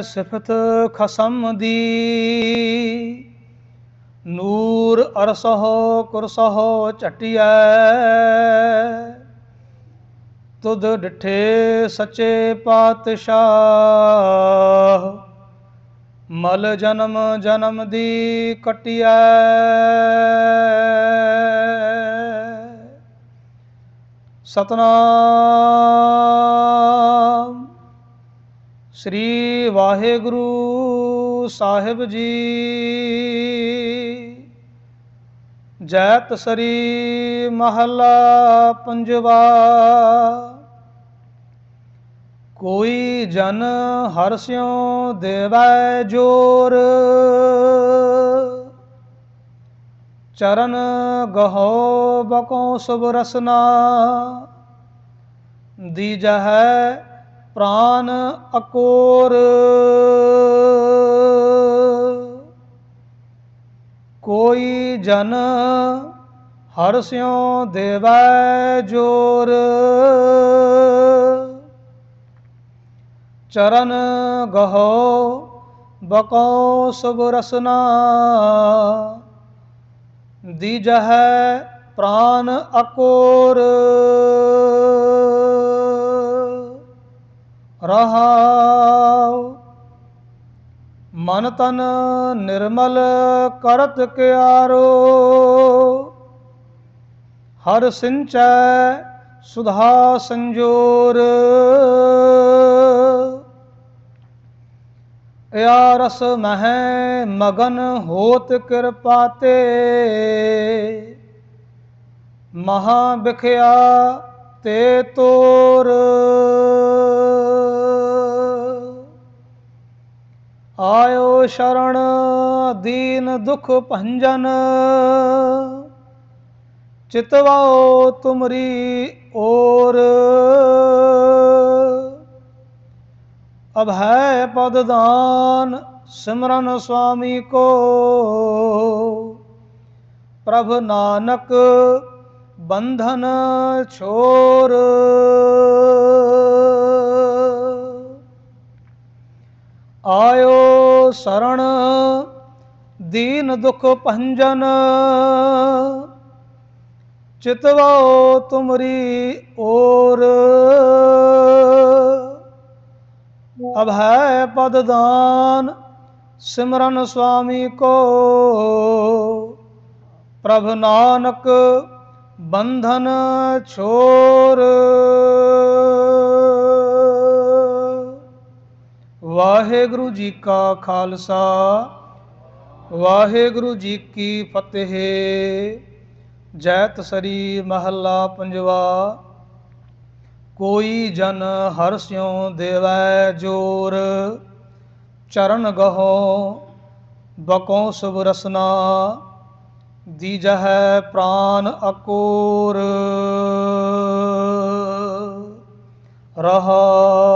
ਸਿਫਤ ਖਸਮ ਦੀ। ਨੂਰ ਅਰਸਹੁ ਕੁਰਸਹੁ ਝਟਿਐ। ਤੁਧ ਡਿਠੇ ਸੱਚੇ ਪਾਤਸ਼ਾਹ। ਮਲ ਜਨਮ ਜਨਮ ਦੀ ਕਟਿਐ। ਸਤਨਾਮ। ਸ੍ਰੀ ਵਾਹਿਗੁਰੂ ਸਾਹਿਬ ਜੀ। ਜੈਤ ਸ੍ਰੀ ਮਹਲਾ ਪੰਜਵਾ। ਕੋਈ ਜਨ ਹਰਸਿਓ ਦੇਵੈ ਜੋਰ। ਚਰਨ ਗਹੋ ਬਕੋ ਸੁਭ ਰਸਨਾ। ਦੀਜਹਿ ਪ੍ਰਾਨ ਅਕੋਰ। ਕੋਈ ਜਨ ਹਰਸਿਓ ਦੇਵੈ ਜੋਰ। ਚਰਨ ਗਹੋ ਬਕੋ ਸਭ ਰਸਨਾ। ਦੀਜਹਿ ਪ੍ਰਾਨ ਅਕੋਰ। ਰਹਾਉ। ਮਨ ਤਨ ਨਿਰਮਲ ਕਰਤ ਕਿਆਰੋ। ਹਰ ਸਿੰਚੈ ਸੁਧਾ ਸੰਜੋਰ। ਇਆ ਰਸ ਮਹਿ ਮਗਨ ਹੋਤ ਕਿਰਪਾਤੇ ਮਹਾ ਬਿਖਿਆ ਤੇ ਤੋਰ। ਸ਼ਰਣ ਦੀਨ ਦੁਖ ਭੰਜਨ। ਚਿਤਵਾਓ ਤੁਮਰੀ ਔਰ ਅਭੈ ਪਦ ਦਾਨ ਸਿਮਰਨ ਸੁਆਮੀ ਕੋ। ਪ੍ਰਭ ਨਾਨਕ ਬੰਧਨ ਛੋਰ। ਆਇਓ ਸਰਣ ਦੀਨ ਦੁਖ ਭੰਜਨ। ਚਿਤਵਾਓ ਤੁਮਰੀ ਔਰ ਅਭੈ ਪਦ ਦਾਨ, ਸਿਮਰਨ ਸੁਆਮੀ ਕੋ। ਪ੍ਰਭ ਨਾਨਕ ਬੰਧਨ ਛੋਰ। ਵਾਹਿਗੁਰੂ ਜੀ ਕਾ ਖਾਲਸਾ, ਵਾਹਿਗੁਰੂ ਜੀ ਕੀ ਫਤਿਹ। ਜੈਤ ਸਰੀ ਮਹੱਲਾ ਪੰਜਵਾ, ਕੋਈ ਜਨ ਹਰਸਿਉ ਦੇਵੈ ਜੋਰ। ਚਰਨ ਗਹੋ, ਬਕੋ ਸੁਭ ਰਸਨਾ, ਦੀਜਹਿ ਪ੍ਰਾਨ ਅਕੋਰ। ਰਹਾਉ